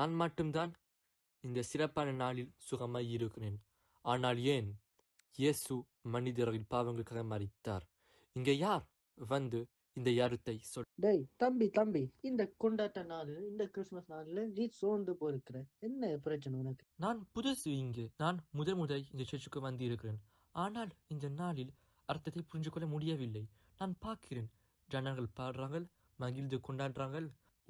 நான் மட்டும்தான் இந்த சிறப்பான நாளில் சுகமாய் இருக்கிறேன். ஆனால் ஏன்? இயேசு மனிதர்கள் பாவங்களுக்காக மறித்தார் இங்கே யார் வந்து இந்த யாருத்தை சொல்? டேய் தம்பி தம்பி இந்த கொண்டாட்ட நாள் இந்த கிறிஸ்மஸ் நாள்ல நீ சோர்ந்து போயிருக்கிற. என்ன பிரச்சனை உனக்கு? நான் புதுசு இங்கு. நான் முதல் முதல் இந்த சர்ச்சுக்கு வந்து இருக்கிறேன் ஆனால் இந்த நாளில் அர்த்தத்தை புரிஞ்சு கொள்ள முடியவில்லை. நான் பார்க்கிறேன். ஜனங்கள் பாடுறாங்க மகிழ்ந்து கொண்டாடுறாங்க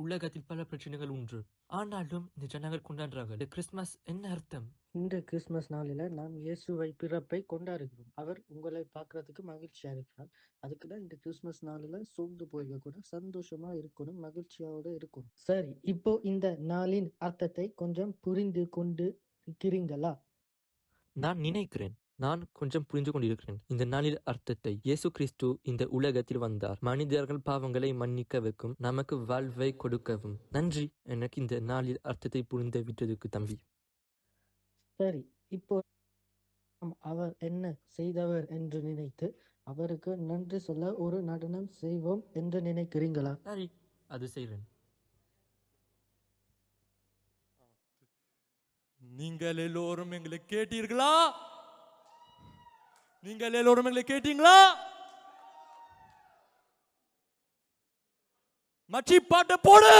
உலகத்தில் பல பிரச்சனைகள் உண்டு. ஆனாலும் இந்த ஜனங்கள் கொண்டாடுறாங்க. இந்த கிறிஸ்மஸ் என்ன அர்த்தம்? இந்த கிறிஸ்மஸ் நாளில நாம் இயேசுவை பிறப்பை கொண்டாடுகிறோம். அவர் உங்களை பார்க்கறதுக்கு மகிழ்ச்சியா இருக்கிறார். அதுக்கு தான் இந்த கிறிஸ்மஸ் நாளில சோர்ந்து போயிருக்க கூட சந்தோஷமா இருக்கணும் மகிழ்ச்சியோட இருக்கணும். சரி இப்போ இந்த நாளின் அர்த்தத்தை கொஞ்சம் புரிந்து கொண்டு இருக்கிறீங்களா? நான் நினைக்கிறேன். நான் கொஞ்சம் புரிந்து கொண்டிருக்கிறேன். இந்த நாளில் அர்த்தத்தை. இயேசு கிறிஸ்து இந்த உலகத்தில் வந்தார். மனிதர்கள் பாவங்களை மன்னிக்க வைக்கும் நமக்கு வாழ்வை கொடுக்கவும். நன்றி. எனக்கு இந்த நாளில் அர்த்தத்தை புரிந்து விட்டதுக்கு தம்பி. சரி. இப்போ அவர் என்ன செய்தவர் என்று நினைத்து அவருக்கு நன்றி சொல்ல ஒரு நடனம் செய்வோம் என்று நினைக்கிறீங்களா சரி. அது செய்வேன். நீங்கள் எல்லோரும் எங்களை கேட்டீர்களா? நீங்கள் எல்லோரும் எங்களை கேட்டீங்களா? மச்சி பாட்டை போடு!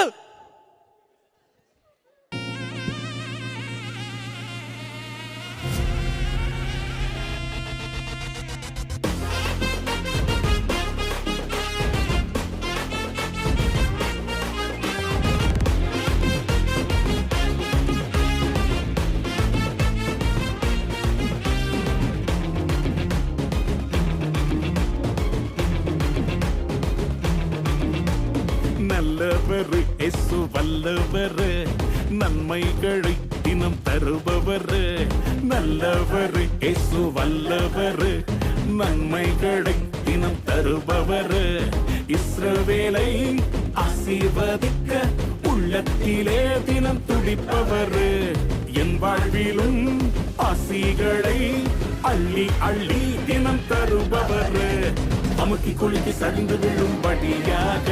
நல்லவர் எசு வல்லவர். நன்மைகளை தினம் தருபவர். நல்லவர் எசு வல்லவர். நன்மைகளை தினம் தருபவர். இஸ்ரவேலை ஆசீர்வதிக்க உள்ளத்திலே தினம் துடிப்பவர். என் வாழ்விலும் ஆசிகளை அள்ளி அள்ளி தினம் தருபவர். அமுக்கி குலுக்கி சரிந்து விழும்படியாக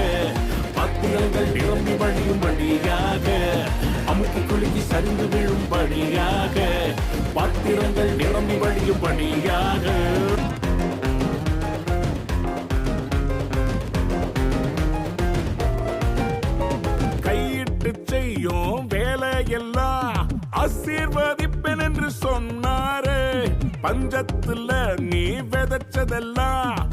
பத்திரங்கள் நிரம்பி வழியும்படியாக அமுக்கி குலுக்கி சரிந்து விழும்படியாக பத்திரங்கள் நிரம்பி வழியும்படியாக கையிட்டு செய்யும் வேலையெல்லாம் ஆசீர்வதிப்பேன் என்று சொன்னாரு. பஞ்சத்துல நீ விதைச்சதெல்லாம்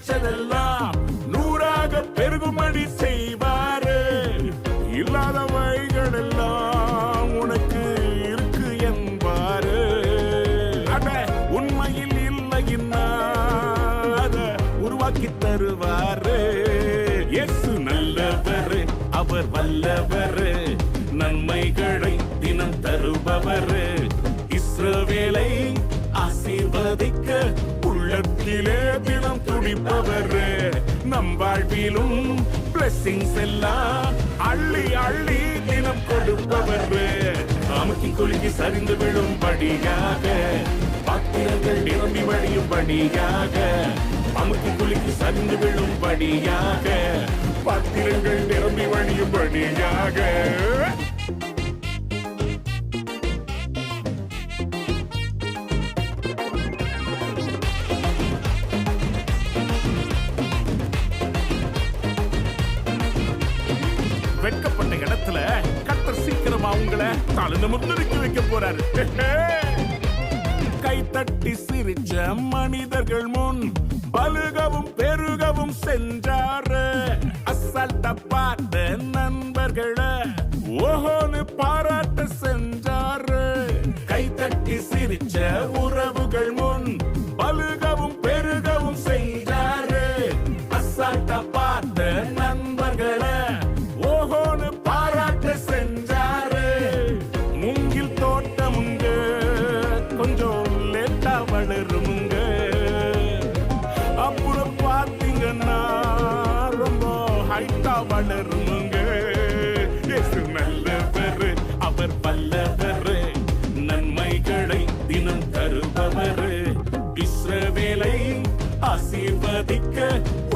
நினைச்சதெல்லாம் நூறாக பெருகுமடி செய்வாரு. இல்லாதவைகள் எல்லாம் உனக்கு இருக்கு என்பாரு. அட உண்மையில் இல்லைன்னா அத உருவாக்கி தருவாரு. எசு நல்லவர் அவர் வல்லவர். நன்மைகளை தினம் தருபவர். துடிப்பவர். நம் வாழ்விலும் blessings எல்லாம் அள்ளி அள்ளி தினம் கொடுப்பவர். அமுக்கி குலுக்கி சரிந்து விழும் படியாக பாத்திரங்கள் நிரம்பி வழியும் படியாக அமுக்கி குலுக்கி சரிந்து விழும் படியாக பாத்திரங்கள் நிரம்பி வழியும் படியாக வெட்கப்பட்ட இடத்துல கத்தர் சீக்கிரமா உங்களை தலை நிமிர்ந்து வைக்க போறாரு. கை தட்டி சிரிச்ச மனிதர்கள் முன் பலுகவும் பெருகவும் சென்றாரு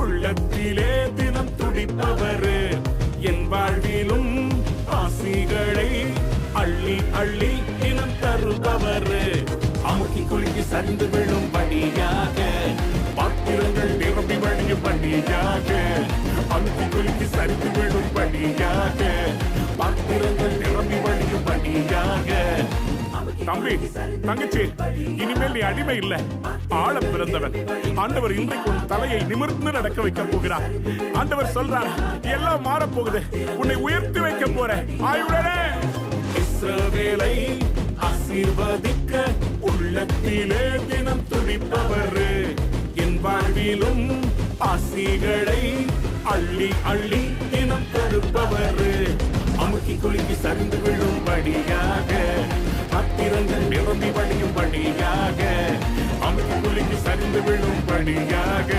உள்ளத்திலே தினம் துடிப்பவர். என் வாழ்விலும் ஆசிகளை அள்ளி அள்ளி தினம் தருபவர். அமுக்கி குலுக்கி சரிந்து விழும் படியாக பாத்திரங்கள் நிரம்பி வழியும் படியாக அமுக்கி குலுக்கி சரிந்து விழும் படியாக பாத்திரங்கள் நிரம்பி வழியும் படியாக தம்பி தங்கச்சி இனிமேல் நீ அடிமை இல்ல. ஆழ பிறந்தவன். ஆண்டவர் இன்றைக்கு உன் தலையை நிமிர்ந்து நடக்க வைக்க போகிறார். ஆண்டவர் சொல்றார் எல்லாம் மாறப் போகுது உன்னை உயர்த்தி வைக்க போற ஆயுடனே. இஸ்ரவேலை ஆசீர்வதிக்க உள்ளத்திலே தினம் துடிப்பவர் என் வாழ்விலும் ஆசிகளை அள்ளி அள்ளி தினம் தடுப்பவர் அமுக்கி குலுக்கி சரிந்து விழும்படியாக நிரம்பி